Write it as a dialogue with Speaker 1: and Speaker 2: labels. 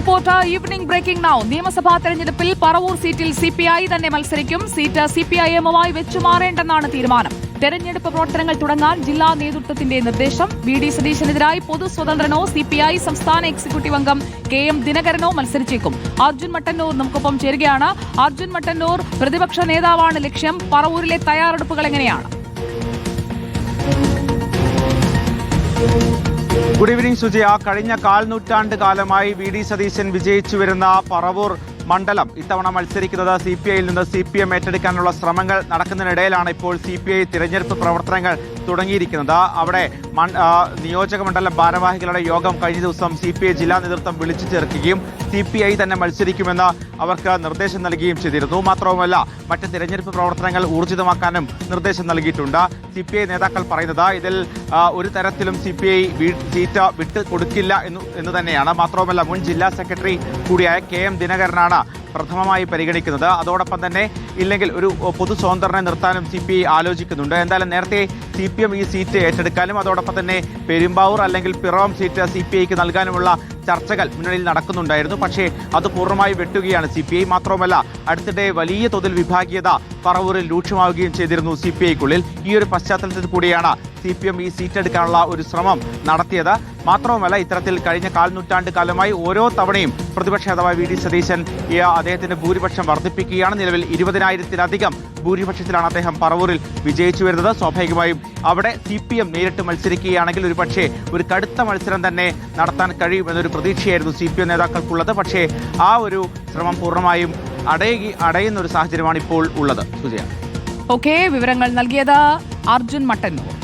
Speaker 1: Report evening breaking now നിയമസഭാ തെരഞ്ഞെടുപ്പിൽ പറവൂർ സീറ്റിൽ സി പി ഐ തന്നെ മത്സരിക്കും. സീറ്റ് സി പി ഐ എമ്മുമായി വെച്ചുമാറേണ്ടെന്നാണ് തീരുമാനം. തെരഞ്ഞെടുപ്പ് പ്രവർത്തനങ്ങൾ തുടങ്ങാൻ ജില്ലാ നേതൃത്വത്തിന്റെ നിർദ്ദേശം. വി ഡി സതീശനെതിരായി പൊതു സ്വതന്ത്രനോ സി പി ഐ സംസ്ഥാന എക്സിക്യൂട്ടീവ് അംഗം കെ എം ദിനകരനോ മത്സരിച്ചേക്കും. അർജുൻ മട്ടന്നൂർ നമുക്കൊപ്പം ചേരുകയാണ്. അർജുൻ മട്ടന്നൂർ പ്രതിപക്ഷ നേതാവാണ് ലക്ഷ്യം. പറവൂരിലെ തയ്യാറെടുപ്പുകൾ എങ്ങനെയാണ്?
Speaker 2: ഗുഡ് ഈവനിങ് സുജയ കഴിഞ്ഞ കാൽനൂറ്റാണ്ട് കാലമായി വി ഡി സതീശൻ വിജയിച്ചു വരുന്ന പറവൂർ മണ്ഡലം ഇത്തവണ മത്സരിക്കുന്നത് സി പി ഐയിൽ നിന്ന് സി പി എം ഏറ്റെടുക്കാനുള്ള ശ്രമങ്ങൾ നടക്കുന്നതിനിടയിലാണ് ഇപ്പോൾ സി പി ഐ തിരഞ്ഞെടുപ്പ് പ്രവർത്തനങ്ങൾ തുടങ്ങിയിരിക്കുന്നത്. അവിടെ നിയോജക മണ്ഡലം ഭാരവാഹികളുടെ യോഗം കഴിഞ്ഞ ദിവസം സി പി ഐ ജില്ലാ നേതൃത്വം വിളിച്ചു ചേർക്കുകയും സി പി ഐ തന്നെ മത്സരിക്കുമെന്ന് അവർക്ക് നിർദ്ദേശം നൽകുകയും ചെയ്തിരുന്നു. മാത്രവുമല്ല മറ്റ് തിരഞ്ഞെടുപ്പ് പ്രവർത്തനങ്ങൾ ഊർജിതമാക്കാനും നിർദ്ദേശം നൽകിയിട്ടുണ്ട്. സി പി ഐ നേതാക്കൾ പറയുന്നത് ഇതിൽ ഒരു തരത്തിലും സി പി ഐ സീറ്റ് വിട്ട് കൊടുക്കില്ല എന്ന് തന്നെയാണ്. മാത്രവുമല്ല മുൻ ജില്ലാ സെക്രട്ടറി കൂടിയായ കെ എം ദിനകരനാണ് പ്രഥമമായി പരിഗണിക്കുന്നത്. അതോടൊപ്പം തന്നെ ഇല്ലെങ്കിൽ ഒരു പൊതു സ്വതന്ത്രനെ നിർത്താനും സി പി ഐ ആലോചിക്കുന്നുണ്ട്. എന്തായാലും നേരത്തെ സി പി എം ഈ സീറ്റ് ഏറ്റെടുക്കാനും അതോടൊപ്പം തന്നെ പെരുമ്പാവൂർ അല്ലെങ്കിൽ പിറവം സീറ്റ് സി പി ഐക്ക് നൽകാനുമുള്ള ചർച്ചകൾ മുന്നണിയിൽ നടക്കുന്നുണ്ടായിരുന്നു. പക്ഷേ അത് പൂർണമായി വെട്ടുകയാണ് സി പി ഐ. മാത്രവുമല്ല അടുത്തിടെ വലിയ തോതിൽ വിഭാഗീയത പറവൂരിൽ രൂക്ഷമാവുകയും ചെയ്തിരുന്നു സി പി ഐക്കുള്ളിൽ. ഈ ഒരു പശ്ചാത്തലത്തിൽ കൂടിയാണ് സി പി എം ഈ സീറ്റ് എടുക്കാനുള്ള ഒരു ശ്രമം നടത്തിയത്. മാത്രവുമല്ല ഇത്തരത്തിൽ കഴിഞ്ഞ കാൽ നൂറ്റാണ്ട് കാലമായി ഓരോ തവണയും പ്രതിപക്ഷ നേതാവ് വി ഡി സതീശൻ അദ്ദേഹത്തിന്റെ ഭൂരിപക്ഷം വർദ്ധിപ്പിക്കുകയാണ്. നിലവിൽ ഇരുപതിനായിരത്തിലധികം ഭൂരിപക്ഷത്തിലാണ് അദ്ദേഹം പറവൂരിൽ വിജയിച്ചു വരുന്നത്. സ്വാഭാവികമായും അവിടെ സി പി എം നേരിട്ട് മത്സരിക്കുകയാണെങ്കിൽ ഒരു പക്ഷേ ഒരു കടുത്ത മത്സരം തന്നെ നടത്താൻ കഴിയുമെന്നൊരു പ്രതീക്ഷയായിരുന്നു സി പി എം നേതാക്കൾക്കുള്ളത്. പക്ഷേ ആ ഒരു ശ്രമം പൂർണമായും അടയുകി അടയുന്ന ഒരു സാഹചര്യമാണ് ഇപ്പോൾ ഉള്ളത്. സുജയ.
Speaker 1: ഓക്കെ വിവരങ്ങൾ നൽകിയത് അർജുൻ മട്ടന്നൂർ.